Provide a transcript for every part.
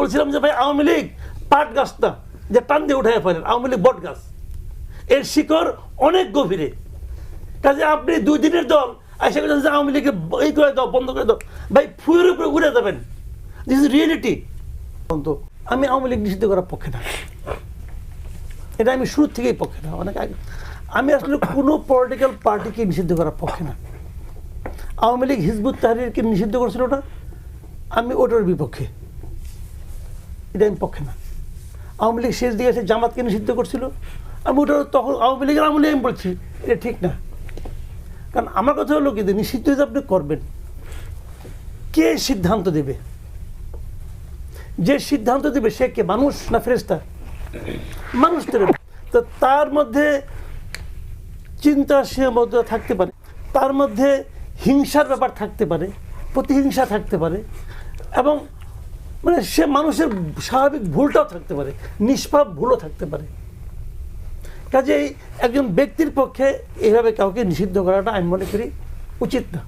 বলছিলাম যে ভাই, আওয়ামী লীগ পাট গাছটা যে টান দিয়ে উঠাই ফেলেন, আওয়ামী লীগ বট গাছ, এর শিকড় অনেক গভীরে। কাজে আপনি দুই দিনের দল, আইসা করছেন যে আওয়ামী লীগকে এই করে দাও, বন্ধ করে দাও। ভাই, ফুয়ের উপরে ঘুরে যাবেন। দিস ইজ রিয়েলিটি বন্ধু, আমি আওয়ামী লীগ নিষিদ্ধ করার পক্ষে না। এটা আমি শুরু থেকেই পক্ষে না। অনেক আগে আমি আসলে কোনো পলিটিক্যাল পার্টিকে নিষিদ্ধ করার পক্ষে না। আওয়ামী লীগ হিজবুত তাহরিরকে নিষিদ্ধ করেছিল ওটা আমি ওটার বিপক্ষে। এটা আমি পক্ষে না। আওয়ামী লীগ শেষ দিকে এসে জামাতকে নিষিদ্ধ করছিল? আমি ওটা তখন আওয়ামী লীগের আমলে আমি বলছি, এটা ঠিক না। কারণ আমার কথা হলো কি নিষিদ্ধ যদি আপনি করবেন। কে সিদ্ধান্ত দেবে? যে সিদ্ধান্ত দেবে সে কে? মানুষ না ফেরেস্তা মানুষ দেবে। তো তার মধ্যে চিন্তা সীমাবদ্ধতা থাকতে পারে। তার মধ্যে হিংসার ব্যাপার থাকতে পারে, প্রতিহিংসা থাকতে পারে। এবং মানে সে মানুষের স্বাভাবিক ভুলটাও থাকতে পারে, নিষ্পাপ ভুলও থাকতে পারে। কাজেই একজন ব্যক্তির পক্ষে এইভাবে কাউকে নিষিদ্ধ করাটা আমি মনে করি উচিত না।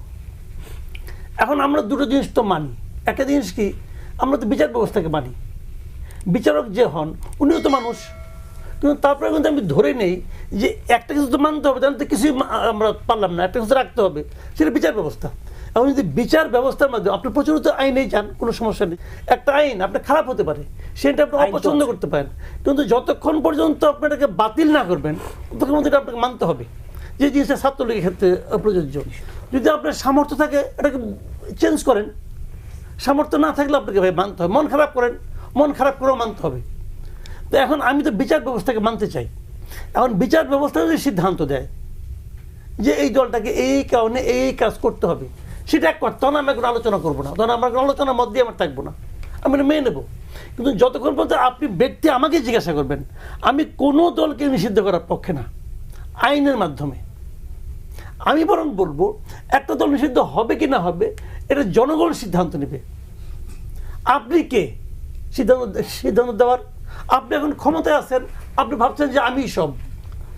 এখন আমরা দুটো জিনিস তো মানি। একটা জিনিস কি, আমরা তো বিচার ব্যবস্থাকে মানি। বিচারক যে হন, উনিও তো মানুষ। কিন্তু তারপরে কিন্তু আমি ধরে নেই যে একটা কিছু তো মানতে হবে, তাহলে তো কিছুই আমরা পারলাম না, একটা কিছু রাখতে হবে, সেটা বিচার ব্যবস্থা। এখন যদি বিচার ব্যবস্থার মাধ্যমে আপনি প্রচলিত আইনেই যান কোনো সমস্যা নেই। একটা আইন আপনার খারাপ হতে পারে সেটা আপনি অপছন্দ করতে পারেন। কিন্তু যতক্ষণ পর্যন্ত আপনি এটাকে বাতিল না করবেন ততক্ষণ পর্যন্ত এটা আপনাকে মানতে হবে যে জিনিসটা ছাত্রলীগের ক্ষেত্রে প্রযোজ্য যদি আপনার সামর্থ্য থাকে এটাকে চেঞ্জ করেন। সামর্থ্য না থাকলে আপনাকে ভাই মানতে হবে। মন খারাপ করেন মন খারাপ করেও মানতে হবে। তো এখন আমি তো বিচার ব্যবস্থাকে মানতে চাই। এখন বিচার ব্যবস্থা যদি সিদ্ধান্ত দেয় যে এই দলটাকে এই কারণে এই কাজ করতে হবে সেটা এক কথা। তখন আমি কোনো আলোচনা করব না। তখন আমার কোনো আলোচনা মত দিয়ে আমার থাকব না। আমি এটা মেনে নেব। কিন্তু যতক্ষণ পর্যন্ত আপনি ব্যক্তি আমাকে জিজ্ঞাসা করবেন, আমি কোনো দলকে নিষিদ্ধ করার পক্ষে না। আইনের মাধ্যমে। আমি বরং বলব, একটা দল নিষিদ্ধ হবে কি না হবে, এটা জনগণ সিদ্ধান্ত নেবে। আপনি কে? সিদ্ধান্ত সিদ্ধান্ত দেওয়ার। আপনি এখন ক্ষমতায় আছেন, আপনি ভাবছেন যে আমি সব।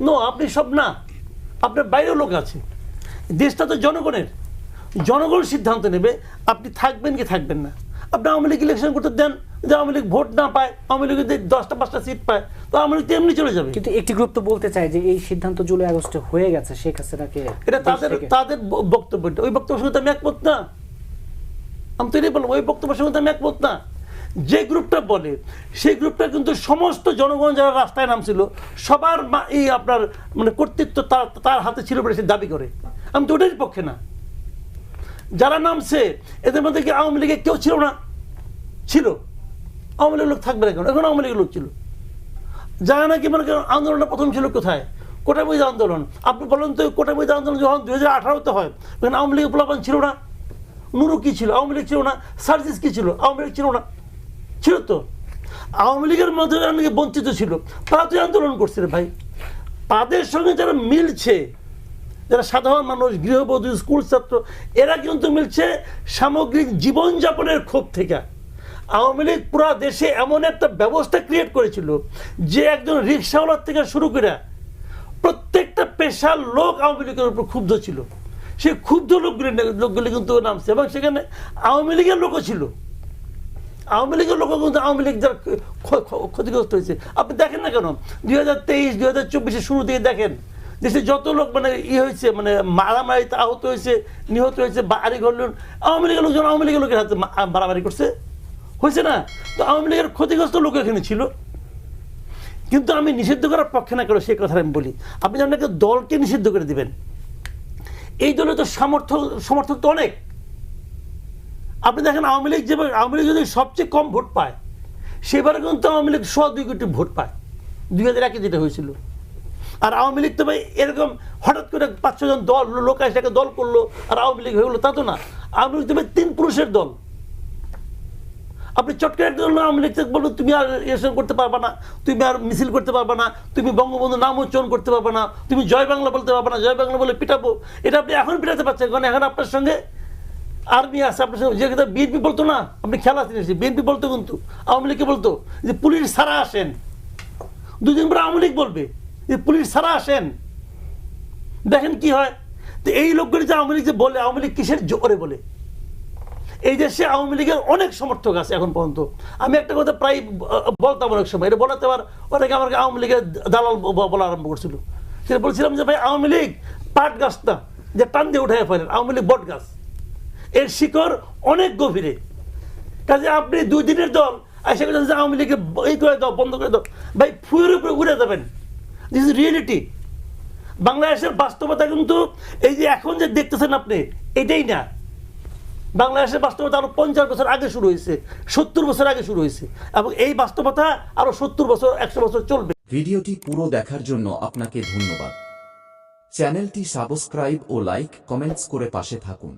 নো আপনি সব না। আপনার বাইরেও লোক আছে। দেশটা তো জনগণের। জনগণ সিদ্ধান্ত নেবে আপনি থাকবেন কি থাকবেন না। আপনি আওয়ামী লীগ ইলেকশন করতে দেন যে আওয়ামী লীগ ভোট না পায় আওয়ামী লীগ যদি দশটা পাঁচটা সিট পায় তো আওয়ামী লীগ এমনি চলে যাবে। কিন্তু একটি গ্রুপ তো বলতে চায় যে এই সিদ্ধান্ত জুলাই আগস্টে হয়ে গেছে শেখ হাসিনাকে এটা তাদের তাদের বক্তব্যটা। ওই বক্তব্যের সঙ্গে আমি একমত না। আমি তো এটাই বললাম ওই বক্তব্যের সঙ্গে তো আমি একমত না। যে গ্রুপটা বলে সেই গ্রুপটা কিন্তু সমস্ত জনগণ যারা রাস্তায় নামছিল সবার এই আপনার মানে কর্তৃত্ব তার তার হাতে ছিল বলে সে দাবি করে। আমি তো ওটার পক্ষে না। যারা নামছে, এদের মধ্যে কি আওয়ামী লীগের কেউ ছিল না? ছিল। আওয়ামী লীগের লোক থাকবে না কেন? এখন আওয়ামী লীগের লোক ছিল। যারা নাকি মানে আন্দোলনটা প্রথম ছিল কোথায়? কোটা বৈধ আন্দোলন। আপনি বলেন তো কোটা বৈধ আন্দোলন যখন দুই হাজার আঠারোতে হয়, তখন আওয়ামী লীগের পোলাপান ছিল না? নুরু কী ছিল? আওয়ামী লীগ ছিল না? সার্জিস কী ছিল? আওয়ামী লীগ ছিল না। ছিল তো। আওয়ামী লীগের মধ্যে যারা নাকি বঞ্চিত ছিল, তারা তো আন্দোলন করছে রে ভাই। তাদের সঙ্গে যারা মিলছে যারা সাধারণ মানুষ, গৃহবধূ, স্কুল ছাত্র, এরা কিন্তু মিলছে সামগ্রিক জীবনযাপনের ক্ষোভ থেকে। আওয়ামী লীগ পুরা দেশে এমন একটা ব্যবস্থা ক্রিয়েট করেছিল যে একজন রিক্সাওয়ালার থেকে শুরু করে প্রত্যেকটা পেশার লোক আওয়ামী লীগের উপর ক্ষুব্ধ ছিল। সেই ক্ষুব্ধ লোকগুলি লোকগুলি কিন্তু নামছে এবং সেখানে আওয়ামী লীগের লোকও ছিল। আওয়ামী লীগের লোক কিন্তু আওয়ামী লীগ যারা ক্ষ- ক্ষ- ক্ষতিগ্রস্ত হয়েছে। আপনি দেখেন না কেন? দুই হাজার তেইশ, দুই হাজার চব্বিশের শুরু দিয়ে দেখেন। দেশে যত লোক মানে ই হয়েছে মানে মারামারিতে আহত হয়েছে, নিহত হয়েছে, বাড়ি ঘর আওয়ামী লীগের লোকজন আওয়ামী লীগের লোকের হাতে মারামারি করছে। হয়েছে না? তো আওয়ামী লীগের ক্ষতিগ্রস্ত লোক এখানে ছিল। কিন্তু আমি নিষিদ্ধ করার পক্ষে না কেন সেই কথা আমি বলি? আপনি যেমন একটা দলকে নিষিদ্ধ করে দিবেন, এই দলে তো সামর্থ্য, সমর্থক তো অনেক। আপনি দেখেন আওয়ামী লীগ যেভাবে, আওয়ামী লীগ যদি সবচেয়ে কম ভোট পায়, সেবারে কিন্তু আওয়ামী লীগ শ দুই কোটি ভোট পায়। দুই হাজার একে যেটা হয়েছিল। আর আওয়ামী লীগ তো ভাই এরকম হঠাৎ করে পাঁচ ছজন দল, লোক এসে একটা দল করল, আর আওয়ামী লীগ হয়ে গেলো, তা তো না। আওয়ামী লীগ তো ভাই তিন পুরুষের দল। আপনি চটকে একজন আওয়ামী লীগ বলল তুমি আর ইলেকশন করতে পারবে না, তুমি আর মিছিল করতে পারবে না, তুমি বঙ্গবন্ধু নাম উচ্চারণ করতে পারবে না, তুমি জয় বাংলা বলতে পারবে না, জয় বাংলা বলে পিটাবো। এটা আপনি এখন পিটাতে পারছেন, কারণ এখন আপনার সঙ্গে আর্মি আছে, আপনার সঙ্গে যে কথা বিএনপি বলতো না, আপনি খেলা আছে বিএনপি বলতো কিন্তু, আওয়ামী লীগকে বলতো যে পুলিশ সারা আসেন। দুদিন পরে আওয়ামী লীগ বলবে। যে পুলিশ সারা আসেন। দেখেন কি হয়? তো এই লোকগুলি যে আওয়ামী লীগ যে বলে, আওয়ামী লীগ কিসের জোরে বলে? এই দেশে আওয়ামী লীগের অনেক সমর্থক আছে এখন পর্যন্ত। আমি একটা কথা প্রায় বলতাম অনেক সময়, এটা বলাতে আবার অনেকে আমাকে আওয়ামী লীগের দালাল বলা আরম্ভ করছিল। সেটা বলছিলাম যে ভাই, আওয়ামী লীগ পাট গাছ না যে টান দিয়ে উঠাই ফেলেন, আওয়ামী লীগ বট গাছ। এর শিকড় অনেক গভীরে। কাজে আপনি দুই দিনের দল এসে বলছেন যে আওয়ামী লীগকে এই করে দাও, বন্ধ করে দাও। ভাই, ফুয়ের উপরে উড়ে যাবেন। দিস ইজ রিয়েলিটি বাংলাদেশের বাস্তবতা কিন্তু এই যে এখন যে দেখতেছেন আপনি, এটাই না। বাংলাদেশের বাস্তবতা আরও পঞ্চাশ বছর আগে শুরু হয়েছে, সত্তর বছর আগে শুরু হয়েছে, এবং এই বাস্তবতা আরও সত্তর বছর, একশো বছর চলবে। ভিডিওটি পুরো দেখার জন্য আপনাকে ধন্যবাদ। চ্যানেলটি সাবস্ক্রাইব ও লাইক কমেন্টস করে পাশে থাকুন।